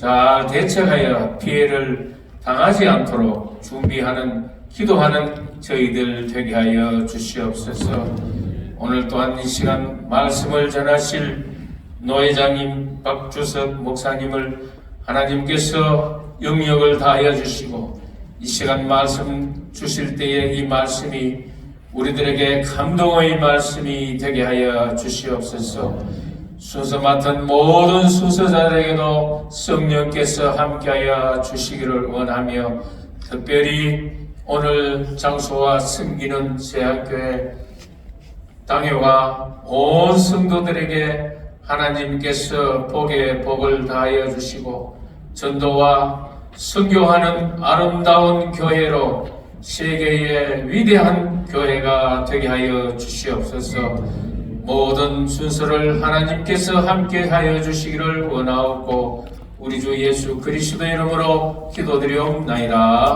잘 대처하여 피해를 당하지 않도록 준비하는 기도하는 저희들 되게 하여 주시옵소서. 오늘 또한 이 시간 말씀을 전하실 노회장님 박주석 목사님을 하나님께서 영역을 다하여 주시고 이 시간 말씀 주실 때에 이 말씀이 우리들에게 감동의 말씀이 되게 하여 주시옵소서. 순서 맡은 모든 순서자들에게도 성령께서 함께하여 주시기를 원하며 특별히 오늘 장소와 섬기는 세학교회 당회와 온 성도들에게 하나님께서 복의 복을 다하여 주시고 전도와 선교하는 아름다운 교회로 세계의 위대한 교회가 되게 하여 주시옵소서. 모든 순서를 하나님께서 함께 하여 주시기를 원하옵고 우리 주 예수 그리스도 이름으로 기도드리옵나이다.